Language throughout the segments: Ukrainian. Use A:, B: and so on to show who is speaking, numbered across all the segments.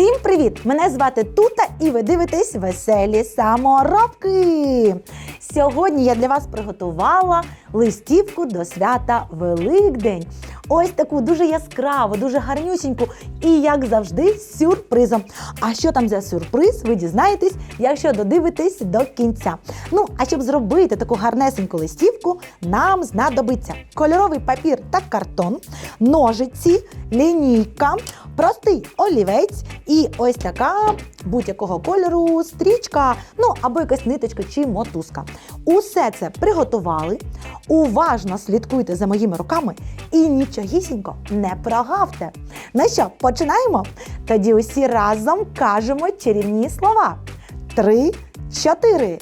A: Всім привіт! Мене звати Тута і ви дивитесь веселі саморобки. Сьогодні я для вас приготувала листівку до свята Великдень. Ось таку дуже яскраву, дуже гарнюсіньку і, як завжди, з сюрпризом. А що там за сюрприз, ви дізнаєтесь, якщо додивитесь до кінця. Ну, а щоб зробити таку гарнесеньку листівку, нам знадобиться кольоровий папір та картон, ножиці, лінійка, простий олівець і ось така будь-якого кольору стрічка, ну або якась ниточка чи мотузка. Усе це приготували. Уважно слідкуйте за моїми руками і нічогісінько не прогавте. Ну що, починаємо? Тоді усі разом кажемо чарівні слова. Три, чотири.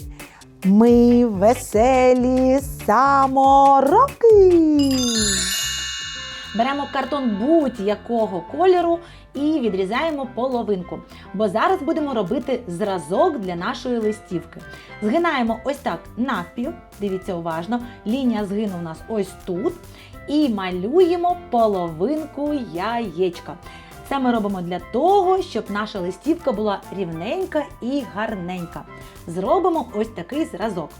A: Ми веселі самороки. Беремо картон будь-якого кольору і відрізаємо половинку. Бо зараз будемо робити зразок для нашої листівки. Згинаємо ось так навпіл, дивіться уважно, лінія згину у нас ось тут. І малюємо половинку яєчка. Це ми робимо для того, щоб наша листівка була рівненька і гарненька. Зробимо ось такий зразок.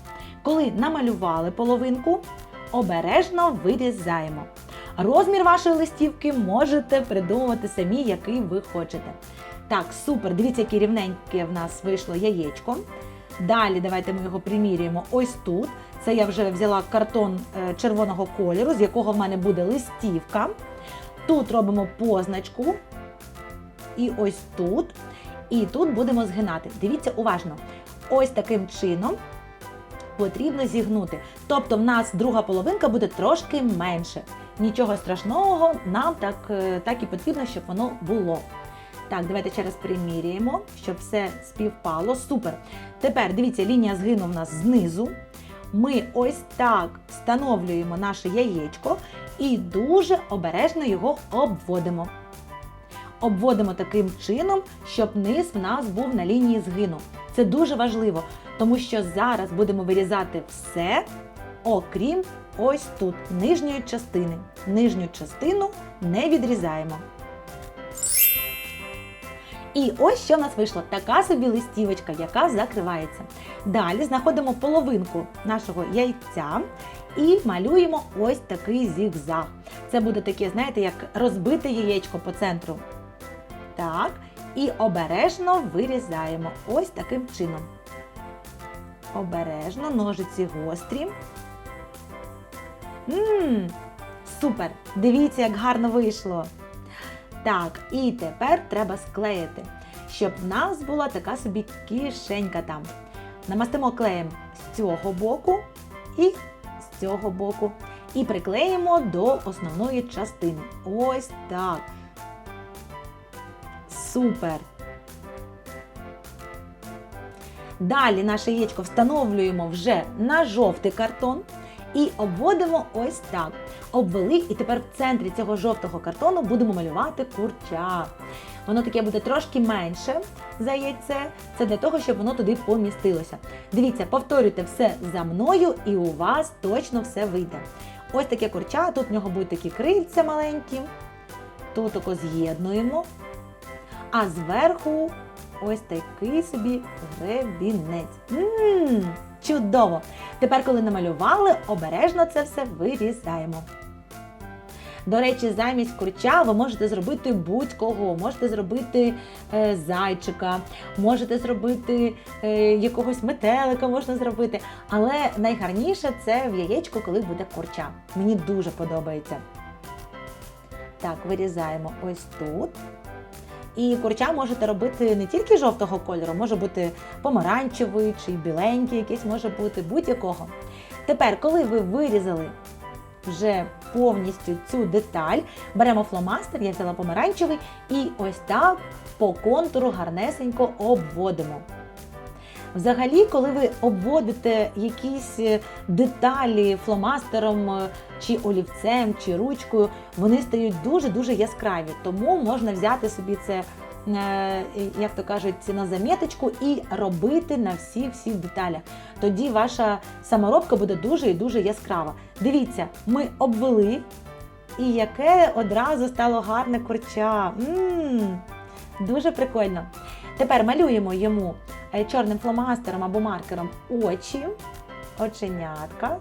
A: Коли намалювали половинку, обережно вирізаємо. Розмір вашої листівки можете придумувати самі, який ви хочете. Так, супер, дивіться, яке рівненьке в нас вийшло яєчко. Далі давайте ми його примірюємо ось тут. Це я вже взяла картон е, червоного кольору, з якого в мене буде листівка. Тут робимо позначку. І ось тут. І тут будемо згинати. Дивіться уважно. Ось таким чином потрібно зігнути. Тобто в нас друга половинка буде трошки менше. Нічого страшного, нам так, е, так і потрібно, щоб воно було. Так, давайте ще раз приміряємо, щоб все співпало. Супер. Тепер дивіться, лінія згину в нас знизу. Ми ось так встановлюємо наше яєчко і дуже обережно його обводимо. Обводимо таким чином, щоб низ в нас був на лінії згину. Це дуже важливо, тому що зараз будемо вирізати все, окрім ось тут нижньої частини. Нижню частину не відрізаємо. І ось що в нас вийшло така собі листівочка, яка закривається. Далі знаходимо половинку нашого яйця і малюємо ось такий зігзаг. Це буде таке, знаєте, як розбите яєчко по центру. Так, і обережно вирізаємо ось таким чином. Обережно, ножиці гострі. Ммм, супер! Дивіться, як гарно вийшло. Так, і тепер треба склеїти, щоб в нас була така собі кишенька там. Намастимо клеєм з цього боку і з цього боку. І приклеїмо до основної частини. Ось так. Супер! Далі наше яєчко встановлюємо вже на жовтий картон і обводимо ось так. Обвели, і тепер в центрі цього жовтого картону будемо малювати курча. Воно таке буде трошки менше за яйце. Це для того, щоб воно туди помістилося. Дивіться, повторюйте все за мною, і у вас точно все вийде. Ось таке курча, тут в нього будуть такі крильця маленькі. Тут тако з'єднуємо. А зверху ось такий собі гребінець. Ммм, чудово! Тепер, коли намалювали, обережно це все вирізаємо. До речі, замість курча ви можете зробити будь-кого. Можете зробити е, зайчика, можете зробити е, якогось метелика, можна зробити. Але найгарніше це в яєчку, коли буде курча. Мені дуже подобається. Так, вирізаємо ось тут. І курча можете робити не тільки жовтого кольору, може бути помаранчевий чи біленький, якийсь може бути будь-якого. Тепер, коли ви вирізали вже повністю цю деталь, беремо фломастер, я взяла помаранчевий, і ось так по контуру гарнесенько обводимо. Взагалі, коли ви обводите якісь е, деталі фломастером е, чи олівцем, чи ручкою, вони стають дуже-дуже яскраві. Тому можна взяти собі це, е, як то кажуть, на заміточку і робити на всіх всіх деталях. Тоді ваша саморобка буде дуже і дуже яскрава. Дивіться, ми обвели, і яке одразу стало гарне курча. М-м, дуже прикольно. Тепер малюємо йому е, чорним фломастером або маркером очі, оченятка.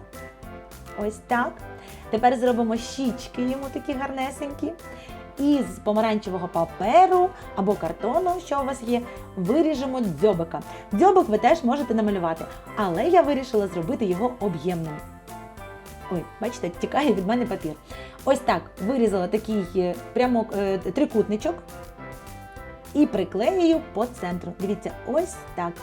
A: Ось так. Тепер зробимо щічки йому такі гарнесенькі. І з помаранчевого паперу або картону, що у вас є, виріжемо дзьобика. Дзьобик ви теж можете намалювати, але я вирішила зробити його об'ємним. Ой, бачите, тікає від мене папір. Ось так вирізала такий е, прямо е, трикутничок і приклеюю по центру. Дивіться, ось так.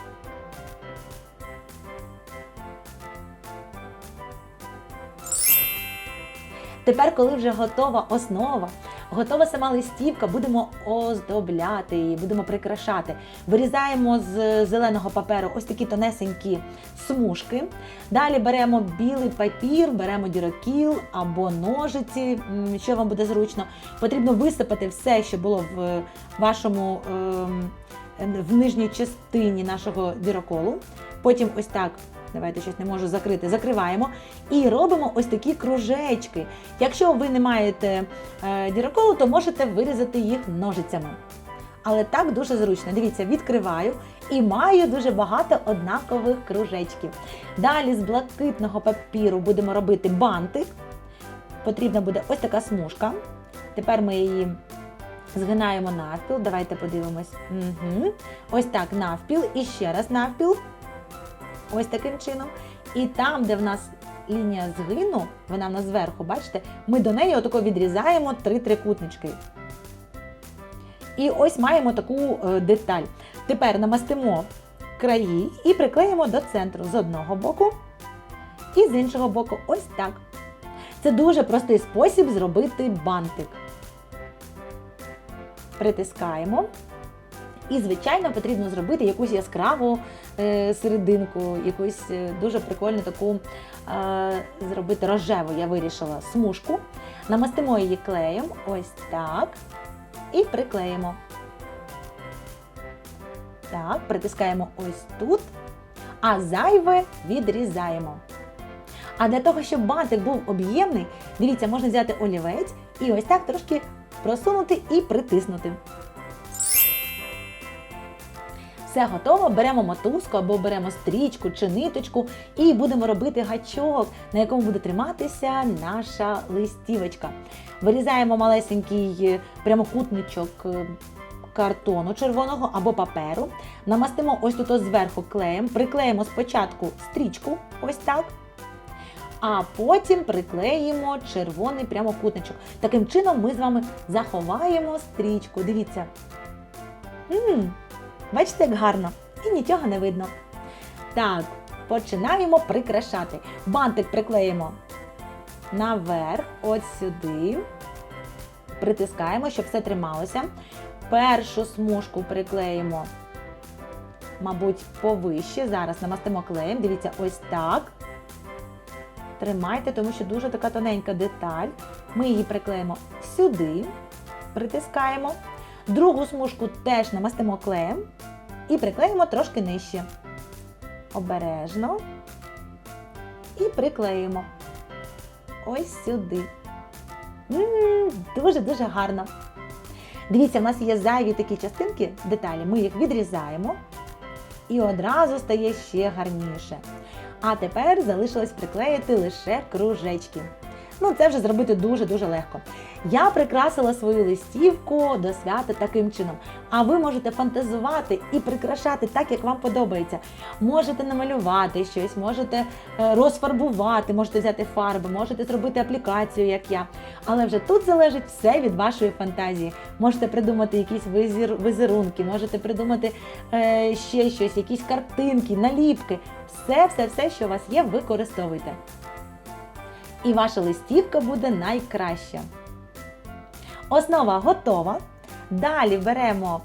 A: Тепер, коли вже готова основа, готова сама листівка, будемо оздобляти її, будемо прикрашати. Вирізаємо з зеленого паперу ось такі тонесенькі смужки. Далі беремо білий папір, беремо дірокіл або ножиці, що вам буде зручно. Потрібно висипати все, що було в вашому ем, в нижній частині нашого діроколу. Потім ось так. Давайте щось не можу закрити. Закриваємо і робимо ось такі кружечки. Якщо ви не маєте е, діроколу, то можете вирізати їх ножицями. Але так дуже зручно. Дивіться, відкриваю і маю дуже багато однакових кружечків. Далі з блакитного папіру будемо робити бантик. Потрібна буде ось така смужка. Тепер ми її згинаємо навпіл. Давайте подивимось. Угу. Ось так навпіл і ще раз навпіл. Ось таким чином. І там, де в нас лінія згину, вона в нас зверху, бачите, ми до неї отако відрізаємо три трикутнички. І ось маємо таку е, деталь. Тепер намастимо краї і приклеїмо до центру з одного боку і з іншого боку. Ось так. Це дуже простий спосіб зробити бантик. Притискаємо. І, звичайно, потрібно зробити якусь яскраву е, серединку, якусь е, дуже прикольну таку е, зробити рожеву, я вирішила смужку. Намастимо її клеєм, ось так. І приклеїмо. Так, притискаємо ось тут, а зайве відрізаємо. А для того, щоб бантик був об'ємний, дивіться, можна взяти олівець і ось так трошки просунути і притиснути. Все готово, беремо мотузку або беремо стрічку чи ниточку і будемо робити гачок, на якому буде триматися наша листівочка. Вирізаємо малесенький е, прямокутничок е, картону червоного або паперу. Намастимо ось тут зверху клеєм, приклеїмо спочатку стрічку, ось так. А потім приклеїмо червоний прямокутничок. Таким чином ми з вами заховаємо стрічку. Дивіться. м Бачите, як гарно? І нічого не видно. Так, починаємо прикрашати. Бантик приклеїмо наверх, от сюди. Притискаємо, щоб все трималося. Першу смужку приклеїмо, мабуть, повище. Зараз намастимо клеєм. Дивіться, ось так. Тримайте, тому що дуже така тоненька деталь. Ми її приклеїмо сюди, притискаємо. Другу смужку теж намастимо клеєм і приклеїмо трошки нижче. Обережно. І приклеїмо. Ось сюди. Дуже-дуже гарно. Дивіться, в нас є зайві такі частинки, деталі, ми їх відрізаємо і одразу стає ще гарніше. А тепер залишилось приклеїти лише кружечки. Ну, це вже зробити дуже-дуже легко. Я прикрасила свою листівку до свята таким чином. А ви можете фантазувати і прикрашати так, як вам подобається. Можете намалювати щось, можете е, розфарбувати, можете взяти фарби, можете зробити аплікацію, як я. Але вже тут залежить все від вашої фантазії. Можете придумати якісь визір, візерунки, можете придумати е, ще щось, якісь картинки, наліпки. Все, все, все, що у вас є, використовуйте. І ваша листівка буде найкраща. Основа готова. Далі беремо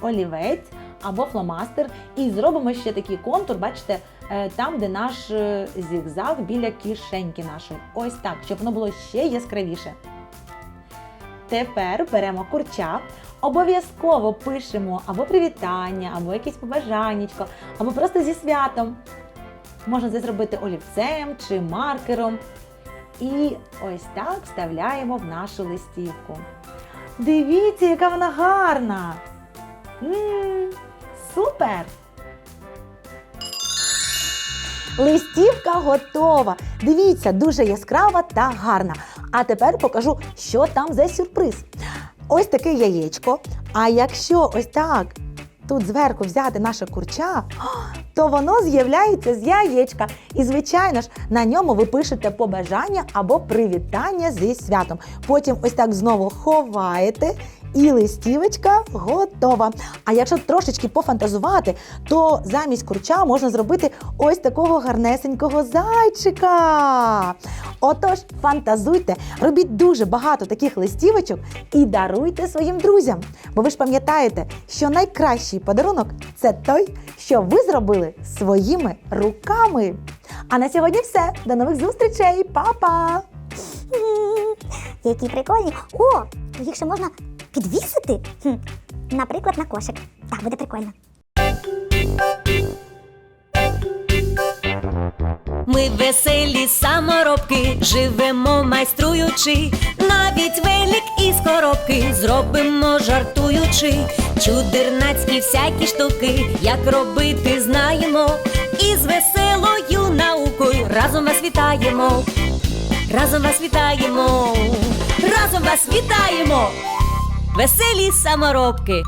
A: олівець або фломастер і зробимо ще такий контур, бачите, е, там, де наш е, зігзаг біля кишеньки нашої. Ось так, щоб воно було ще яскравіше. Тепер беремо курча, обов'язково пишемо або привітання, або якесь побажаннячко, або просто зі святом. Можна це зробити олівцем чи маркером. І ось так вставляємо в нашу листівку. Дивіться, яка вона гарна! м супер! Листівка готова. Дивіться, дуже яскрава та гарна. А тепер покажу, що там за сюрприз. Ось таке яєчко. А якщо ось так тут зверху взяти наше курча, то воно з'являється з яєчка. І, звичайно ж, на ньому ви пишете побажання або привітання зі святом. Потім ось так знову ховаєте. І листівочка готова. А якщо трошечки пофантазувати, то замість курча можна зробити ось такого гарнесенького зайчика. Отож, фантазуйте, робіть дуже багато таких листівочок і даруйте своїм друзям. Бо ви ж пам'ятаєте, що найкращий подарунок це той, що ви зробили своїми руками. А на сьогодні все. До нових зустрічей, Па-па!
B: Які прикольні. О, їх ще можна підвісити. Хм, Наприклад, на кошик. Так, буде прикольно.
C: Ми веселі саморобки, живемо майструючи, навіть велик із коробки зробимо жартуючи, чудернацькі всякі штуки, як робити знаємо, і з веселою наукою разом вас вітаємо, разом вас вітаємо, разом вас вітаємо, веселі саморобки.